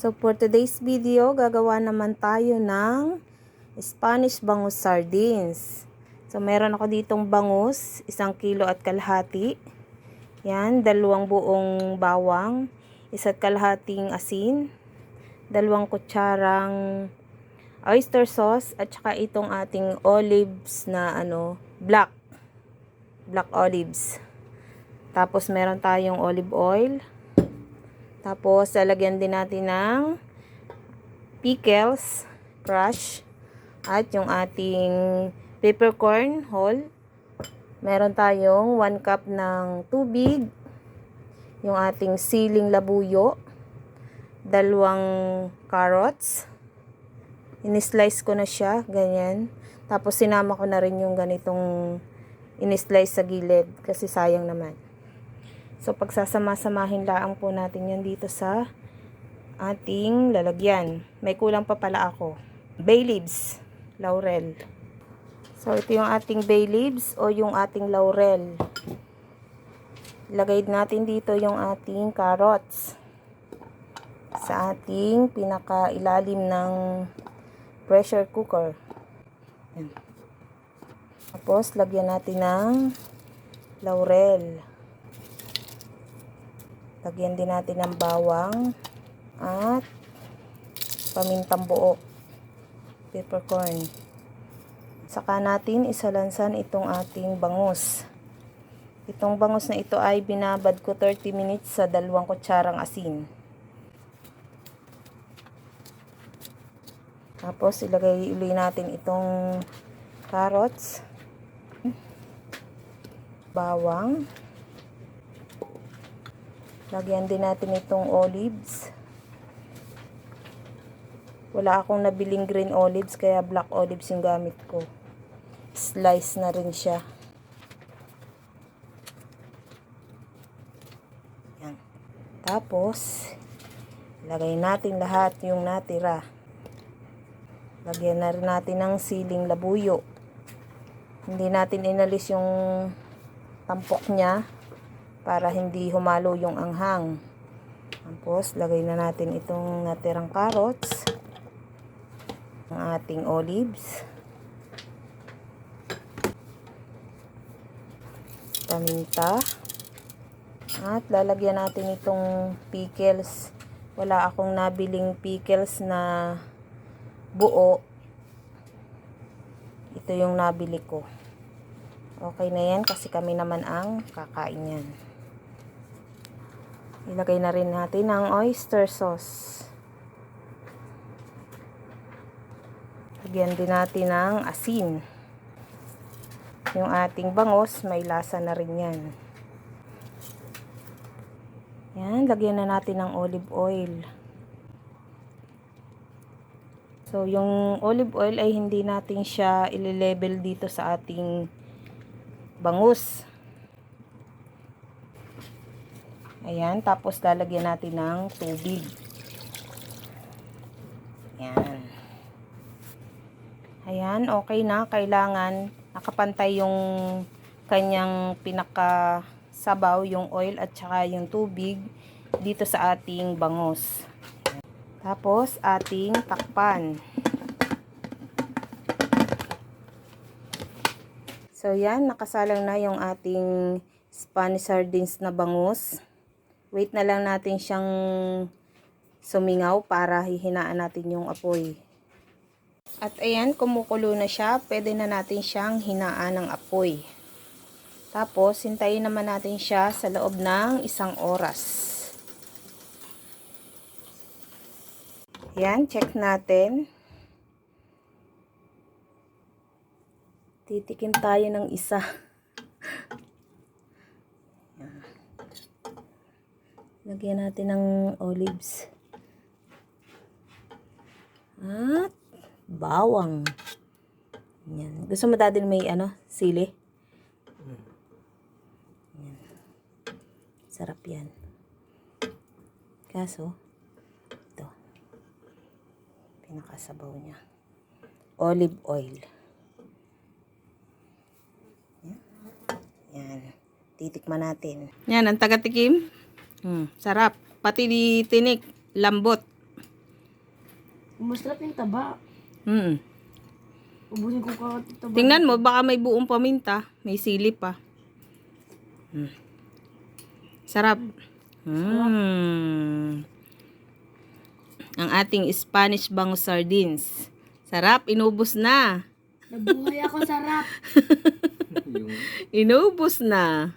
So for today's video, gagawa naman tayo ng Spanish bangus sardines. So meron ako ditong bangus, isang kilo at kalahati. Yan, dalawang buong bawang, isa't kalahating asin, dalawang kutsarang oyster sauce at saka itong ating olives na ano, black. Black olives. Tapos meron tayong olive oil. Tapos lalagyan din natin ng pickles, crush at yung ating peppercorn whole. Meron tayong 1 cup ng tubig, yung ating siling labuyo, dalawang carrots. Inislice ko na siya, ganyan. Tapos sinama ko na rin yung ganitong inislice sa gilid kasi sayang naman. So pagsasama-samahin lang po natin yan dito sa ating lalagyan. May kulang pa pala ako. Bay leaves, laurel. So ito yung ating bay leaves o yung ating laurel. Lagay natin dito yung ating carrots sa ating pinaka-ilalim ng pressure cooker. Tapos, lagyan natin ng laurel. Lagyan din natin ng bawang at pamintang buo. Peppercorn. Saka natin isalansan itong ating bangus. Itong bangus na ito ay binabad ko 30 minutes sa dalawang kutsarang asin. Tapos ilagay uli natin itong carrots, bawang, lagyan din natin itong olives. Wala akong nabiling green olives kaya black olives yung gamit ko. Slice na rin siya. Yan. Tapos, lagay natin lahat yung natira. Lagyan na rin natin ng siling labuyo. Hindi natin inalis yung tampok niya para hindi humalo yung anghang. Tapos, lagay na natin itong natirang carrots, ang ating olives, paminta, at lalagyan natin itong pickles. Wala akong nabiling pickles na buo. Ito yung nabili ko. Okay na yan kasi kami naman ang kakain yan. Ilagay na rin natin ang oyster sauce. Lagyan din natin ng asin. Yung ating bangos, may lasa na rin yan. Yan, lagyan na natin ng olive oil. So, yung olive oil ay hindi natin siya ile-level dito sa ating bangus. Ayan, tapos lalagyan natin ng tubig. Ayan. Ayan, okay na. Kailangan nakapantay yung kanyang pinaka yung oil at saka yung tubig dito sa ating bangus. Tapos, ating takpan. So, yan. Nakasalang na yung ating Spanish sardines na bangus. Wait na lang natin siyang sumingaw para hihinaan natin yung apoy. At ayan, kumukulo na siya. Pwede na natin siyang hinaan ng apoy. Tapos, hintayin naman natin siya sa loob ng isang oras. Yan, check natin. Titikim tayo ng isa. Lagyan natin ng olives. At bawang. Yan. Gusto mo dadin may ano, sili? Yan. Sarap yan. Kaso, ito. Pinakasabaw niya. Olive oil. Yan. Yan. Titikman natin. Yan, ang taga-tikim. Hmm, sarap. Pati di tinik, lambot. Masarap yung taba. Mm. Ubusin ko ka taba. Tingnan mo, baka may buong paminta. May sili pa. Mm. Sarap. Mm. Ang ating Spanish bango sardines. Sarap, inubos na. Nabuhay ako sarap. Inubos na.